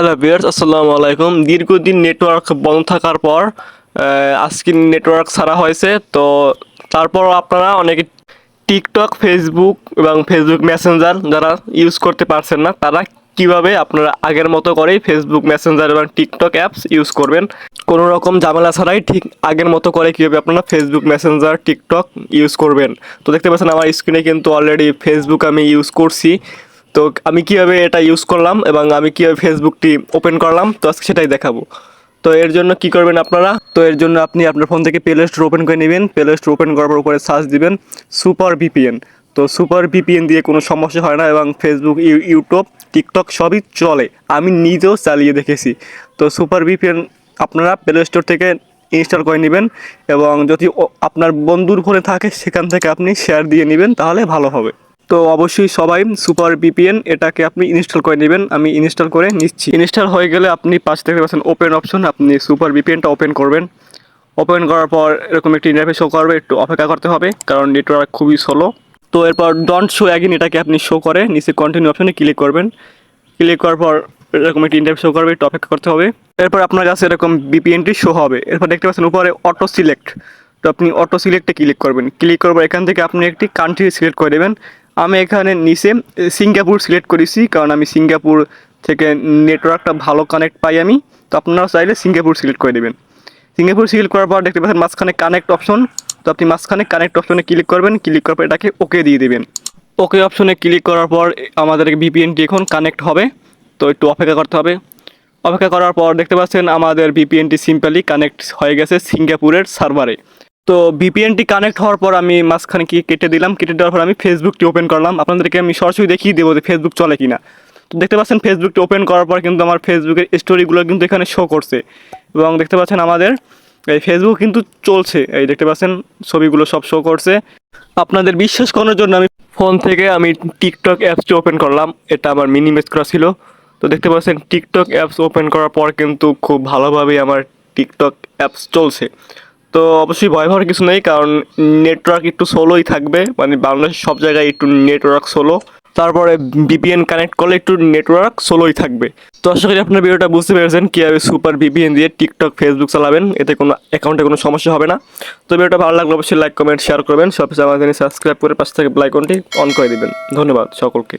Hello বিয়ার্স আসসালামু আলাইকুম। দীর্ঘদিন নেটওয়ার্ক বন্ধ থাকার পর আজকে নেটওয়ার্ক ছাড়া হয়েছে। তো তারপর আপনারা অনেকে টিকটক ফেসবুক এবং ফেসবুক মেসেঞ্জার যারা ইউজ করতে পারছেন না, তারা কীভাবে আপনারা আগের মতো করেই ফেসবুক মেসেঞ্জার এবং টিকটক অ্যাপস ইউজ করবেন? কোনো রকম ঝামেলা ছাড়াই ঠিক আগের মতো করে কীভাবে আপনারা ফেসবুক মেসেঞ্জার টিকটক ইউজ করবেন? তো দেখতে পাচ্ছেন আমার স্ক্রিনে কিন্তু অলরেডি ফেসবুক আমি ইউজ করছি। তো আমি কীভাবে এটা ইউজ করলাম এবং আমি কীভাবে ফেসবুকটি ওপেন করলাম, তো আজকে সেটাই দেখাবো। তো এর জন্য কি করবেন আপনারা? তো এর জন্য আপনি আপনার ফোন থেকে প্লে স্টোর ওপেন করে নেবেন। প্লে স্টোর ওপেন করার পর উপরে সার্চ দিবেন সুপার ভিপিএন তো সুপার ভিপিএন দিয়ে কোনো সমস্যা হয় না এবং ফেসবুক ইউ- ইউটিউব টিকটক সবই চলে। আমি নিজেও চালিয়ে দেখেছি। তো সুপার ভিপিএন আপনারা প্লে স্টোর থেকে ইনস্টল করে নেবেন এবং যদি আপনার বন্ধুর ফোনে থাকে, সেখান থেকে আপনি শেয়ার দিয়ে নেবেন, তাহলে ভালো হবে। তো অবশ্যই সবাই সুপার বিপিএন এটাকে আপনি ইনস্টল করে নেবেন, আমি ইনস্টল করে নিচ্ছি। ইনস্টল হয়ে গেলে আপনি পাশ থেকে পাচ্ছেন ওপেন অপশন আপনি সুপার বিপিএনটা ওপেন করবেন। ওপেন করার পর এরকম একটি ইন্টারফেস শো করবে, একটু অপেক্ষা করতে হবে, কারণ নেটওয়ার্ক খুবই স্লো তো এরপর ডন্ট শো অ্যাগিন এটাকে আপনি শো করে, নিচে কন্টিনিউ অপশনে ক্লিক করবেন। ক্লিক করার পর এরকম একটি ইন্টারফেস শো করবে, একটু অপেক্ষা করতে হবে। এরপর আপনার কাছে এরকম বিপিএনটি শো হবে। এরপর দেখতে পাচ্ছেন উপরে অটো সিলেক্ট তো আপনি অটো সিলেক্টে ক্লিক করবেন। ক্লিক করবার এখান থেকে আপনি একটি কান্ট্রি সিলেক্ট করে দেবেন। আমি এখানে নিচে সিঙ্গাপুর সিলেক্ট করেছি, কারণ আমি সিঙ্গাপুর থেকে নেটওয়ার্কটা ভালো কানেক্ট পাই আমি। তো আপনারা চাইলে সিঙ্গাপুর সিলেক্ট করে দেবেন সিঙ্গাপুর সিলেক্ট করার পর দেখতে পাচ্ছেন মাঝখানে কানেক্ট অপশন তো আপনি মাঝখানে কানেক্ট অপশনে ক্লিক করবেন ক্লিক করার পর এটাকে ওকে দিয়ে দেবেন। ওকে অপশনে ক্লিক করার পর আমাদের ভিপিএনটি এখন কানেক্ট হবে। তো একটু অপেক্ষা করতে হবে। অপেক্ষা করার পর দেখতে পাচ্ছেন আমাদের ভিপিএনটি সিম্পলি কানেক্ট হয়ে গেছে সিঙ্গাপুরের সার্ভারে তো ভিপিএনটি কানেক্ট হওয়ার পর আমি মাঝখানে কি কেটে দিলাম? কেটে দেওয়ার পর আমি ফেসবুকটি ওপেন করলাম। আপনাদেরকে আমি সরাসরি দেখিয়ে দেবো যে ফেসবুক চলে কিনা। তো দেখতে পাচ্ছেন ফেসবুকটি ওপেন করার পর কিন্তু আমার ফেসবুকের স্টোরিগুলো কিন্তু এখানে শো করছে। এবং দেখতে পাচ্ছেন আমাদের এই ফেসবুক কিন্তু চলছে। এই দেখতে পাচ্ছেন ছবিগুলো সব শো করছে। আপনাদের বিশ্বাস করানোর জন্য আমি ফোন থেকে আমি টিকটক অ্যাপসটি ওপেন করলাম। এটা আমার মিনিমাইজ করা ছিল। তো দেখতে পাচ্ছেন টিকটক অ্যাপস ওপেন করার পর কিন্তু খুব ভালোভাবেই আমার টিকটক অ্যাপস চলছে। তো অবশ্যই ভয় হওয়ার কিছু নেই, কারণ নেটওয়ার্ক একটু সোলোই থাকবে। মানে বাংলাদেশের সব জায়গায় একটু নেটওয়ার্ক সোলো তারপরে বিপিএন কানেক্ট করলে একটু নেটওয়ার্ক সোলোই থাকবে। তো আশা করি আপনার ভিডিওটা বুঝতে পেরেছেন, কীভাবে সুপার বিপিএন দিয়ে টিকটক ফেসবুক চালাবেন, এতে কোনো অ্যাকাউন্টে কোনো সমস্যা হবে না। তো ভিডিওটা ভালো লাগলে অবশ্যই লাইক কমেন্ট শেয়ার করবেন। সবচেয়ে আমাদের সাবস্ক্রাইব করে পাশ থেকে বেল আইকনটি অন করে দিবেন। ধন্যবাদ সকলকে।